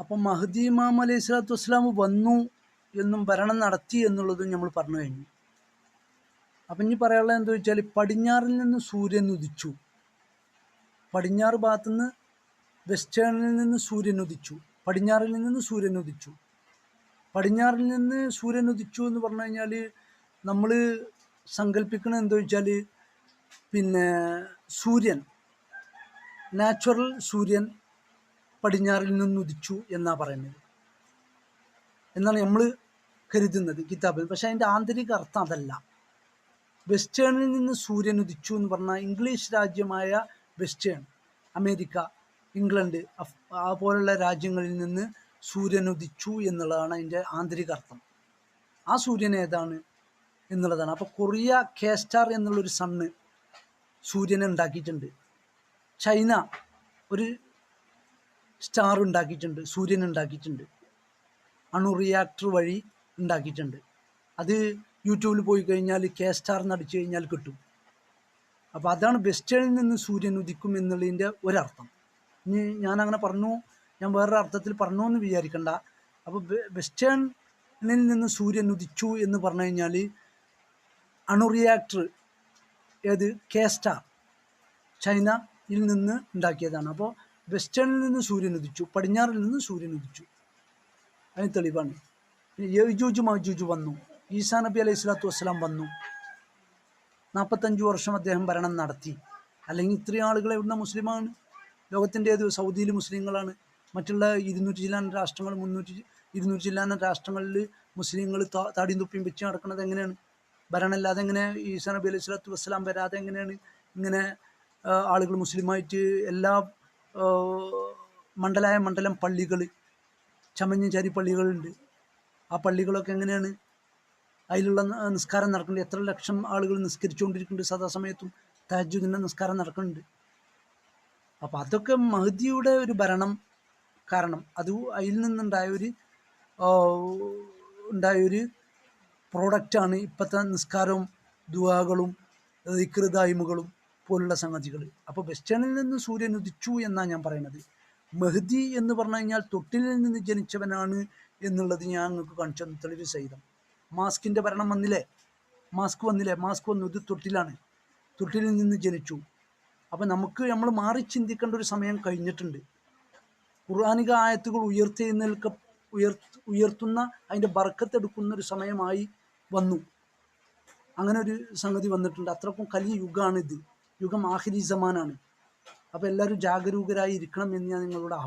അപ്പം മഹദി ഇമാം അലൈഹി സ്വലാത്തു വസ്സലാം വന്നു എന്നും ഭരണം നടത്തി എന്നുള്ളതും നമ്മൾ പറഞ്ഞു കഴിഞ്ഞു. അപ്പം ഇനി പറയാനുള്ളത് എന്താ വെച്ചാൽ പടിഞ്ഞാറിൽ നിന്ന് സൂര്യൻ ഉദിച്ചു. പടിഞ്ഞാറ് ഭാഗത്തുനിന്ന് വെസ്റ്റേണിൽ നിന്ന് സൂര്യൻ ഉദിച്ചു. പടിഞ്ഞാറിൽ നിന്ന് സൂര്യൻ ഉദിച്ചു. പടിഞ്ഞാറിൽ നിന്ന് സൂര്യൻ ഉദിച്ചു എന്ന് പറഞ്ഞു കഴിഞ്ഞാൽ നമ്മൾ സങ്കല്പിക്കുന്നത് എന്താ വെച്ചാൽ പിന്നെ സൂര്യൻ നാച്ചുറൽ സൂര്യൻ പടിഞ്ഞാറിൽ നിന്ന് ഉദിച്ചു എന്നാണ് പറയുന്നത്. എന്നാണ് നമ്മൾ കരുതുന്നത് കിതാബിൽ. പക്ഷെ അതിന്റെ ആന്തരിക അർത്ഥം അതല്ല. വെസ്റ്റേണിൽ നിന്ന് സൂര്യൻ ഉദിച്ചു എന്ന് പറഞ്ഞാൽ ഇംഗ്ലീഷ് രാജ്യമായ വെസ്റ്റേൺ അമേരിക്ക ഇംഗ്ലണ്ട് ആ പോലുള്ള രാജ്യങ്ങളിൽ നിന്ന് സൂര്യൻ ഉദിച്ചു എന്നുള്ളതാണ് അതിന്റെ ആന്തരിക അർത്ഥം. ആ സൂര്യൻ ഏതാണ് എന്നുള്ളതാണ്. അപ്പോൾ കൊറിയ കേസ്റ്റാർ എന്നുള്ളൊരു സണ്ണ് സൂര്യനെ ഉണ്ടാക്കിയിട്ടുണ്ട്. ചൈന ഒരു സ്റ്റാർ ഉണ്ടാക്കിയിട്ടുണ്ട് സൂര്യൻ ഉണ്ടാക്കിയിട്ടുണ്ട് അണു റിയാക്ടർ വഴി ഉണ്ടാക്കിയിട്ടുണ്ട്. അത് യൂട്യൂബിൽ പോയി കഴിഞ്ഞാൽ കെ സ്റ്റാർ എന്നടിച്ചു കഴിഞ്ഞാൽ കിട്ടും. അപ്പോൾ അതാണ് വെസ്റ്റേണിൽ നിന്ന് സൂര്യൻ ഉദിക്കും എന്നുള്ളതിന്റെ ഒരർത്ഥം. ഇനി ഞാൻ അങ്ങനെ പറഞ്ഞു ഞാൻ വേറൊരു അർത്ഥത്തിൽ പറഞ്ഞു എന്ന് വിചാരിക്കണ്ട. അപ്പോൾ വെസ്റ്റേണിൽ നിന്ന് സൂര്യൻ ഉദിച്ചു എന്ന് പറഞ്ഞു കഴിഞ്ഞാൽ അണു റിയാക്ടർ ഏത്? കെ സ്റ്റാർ ചൈനയിൽ നിന്ന് ഉണ്ടാക്കിയതാണ്. അപ്പോൾ വെസ്റ്റേണിൽ നിന്ന് സൂര്യൻ ഉദിച്ചു പടിഞ്ഞാറിൽ നിന്ന് സൂര്യൻ ഉദിച്ചു. അതിന് തെളിവാണ്. യജൂജ് മജൂജ് വന്നു. ഈസാ നബി അലൈഹി സ്വലാത്തു വസ്സലാം വന്നു. നാൽപ്പത്തഞ്ച് വർഷം അദ്ദേഹം ഭരണം നടത്തി. അല്ലെങ്കിൽ ഇത്രയും ആളുകൾ എവിടുന്ന മുസ്ലിമാണ്. ലോകത്തിന്റെ ഏത് സൗദിയിൽ മുസ്ലിങ്ങളാണ്. മറ്റുള്ള ഇരുന്നൂറ്റി ജില്ലാന രാഷ്ട്രങ്ങൾ മുന്നൂറ്റി ഇരുന്നൂറ്റി ജില്ലാന രാഷ്ട്രങ്ങളിൽ മുസ്ലിങ്ങൾ താടിയും തുപ്പിയും വെച്ച് നടക്കുന്നത് എങ്ങനെയാണ്? ഭരണമില്ലാതെ എങ്ങനെ ഈസാ നബി അലൈഹി സ്വലാത്തു വസ്സലാം വരാതെ എങ്ങനെയാണ്? ഇങ്ങനെ ആളുകൾ മുസ്ലിമായിട്ട് എല്ലാ മണ്ഡലായ മണ്ഡലം പള്ളികൾ ചമഞ്ഞഞ്ചാരി പള്ളികളുണ്ട്. ആ പള്ളികളൊക്കെ എങ്ങനെയാണ്? അതിലുള്ള നിസ്കാരം നടക്കുന്നുണ്ട്. എത്ര ലക്ഷം ആളുകൾ നിസ്കരിച്ചുകൊണ്ടിരിക്കുന്നുണ്ട് സദാസമയത്തും തഹജുദിന്റെ നിസ്കാരം നടക്കുന്നുണ്ട്. അപ്പോൾ അതൊക്കെ മഹദിയുടെ ഒരു ഭരണം കാരണം. അത് അതിൽ നിന്നുണ്ടായ ഒരു ഉണ്ടായൊരു പ്രോഡക്റ്റാണ് ഇപ്പോഴത്തെ നിസ്കാരവും ദുവാകളും ദിക്റുദായ്മകളും പോലുള്ള സംഗതികൾ. അപ്പോൾ വെസ്റ്റേണിൽ നിന്ന് സൂര്യൻ ഉദിച്ചു എന്നാണ് ഞാൻ പറയുന്നത് മെഹദി എന്ന് പറഞ്ഞു കഴിഞ്ഞാൽ തൊട്ടിലിൽ നിന്ന് ജനിച്ചവനാണ് എന്നുള്ളത് ഞാൻ നിങ്ങൾക്ക് കാണിച്ചു തെളിവ് സഹിതം. മാസ്കിന്റെ ഭരണം വന്നില്ലേ? മാസ്ക് വന്നില്ലേ? മാസ്ക് വന്നു. ഇത് തൊട്ടിലാണ്. തൊട്ടിലിൽ നിന്ന് ജനിച്ചു. അപ്പോൾ നമുക്ക് നമ്മൾ മാറി ചിന്തിക്കേണ്ട ഒരു സമയം കഴിഞ്ഞിട്ടുണ്ട്. ഖുർആാനിക ആയത്തുകൾ ഉയർത്തെഴുന്നേൽക്ക ഉയർ ഉയർത്തുന്ന അതിന്റെ ബർക്കത്തെടുക്കുന്ന ഒരു സമയമായി വന്നു. അങ്ങനെ ഒരു സംഗതി വന്നിട്ടുണ്ട്. അത്രക്കും കലിയ യുഗമാണിത് യുഗം ആഹിരി സമാനാണ് അപ്പോൾ എല്ലാവരും ജാഗരൂകരായി ഇരിക്കണം എന്ന് ഞാൻ നിങ്ങളോട്